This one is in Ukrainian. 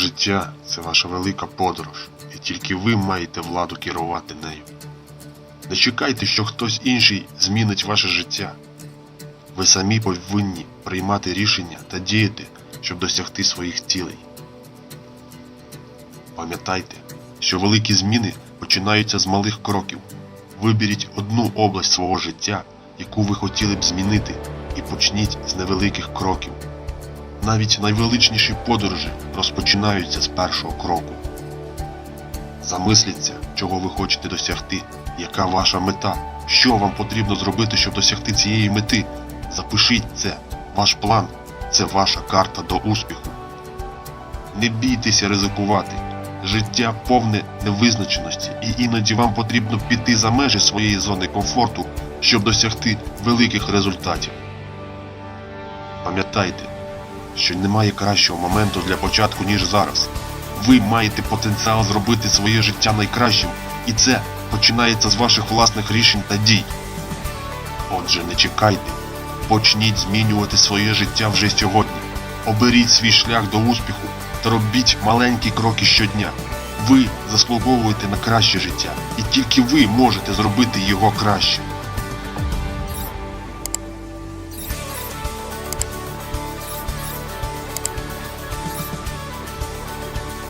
Життя це ваша велика подорож, і тільки ви маєте владу керувати нею. Не чекайте, що хтось інший змінить ваше життя. Ви самі повинні приймати рішення та діяти, щоб досягти своїх цілей. Пам'ятайте, що великі зміни починаються з малих кроків. Виберіть одну область свого життя, яку ви хотіли б змінити, і почніть з невеликих кроків. Навіть найвеличніші подорожі розпочинаються з першого кроку. Замисліться, чого ви хочете досягти, яка ваша мета, що вам потрібно зробити, щоб досягти цієї мети. Запишіть це. Ваш план це ваша карта до успіху. Не бійтеся ризикувати. Життя повне невизначеності, і іноді вам потрібно піти за межі своєї зони комфорту, щоб досягти великих результатів. Пам'ятайте, що немає кращого моменту для початку, ніж зараз. Ви маєте потенціал зробити своє життя найкращим, і це починається з ваших власних рішень та дій. Отже, не чекайте, почніть змінювати своє життя вже сьогодні. Оберіть свій шлях до успіху та робіть маленькі кроки щодня. Ви заслуговуєте на краще життя, і тільки ви можете зробити його кращим.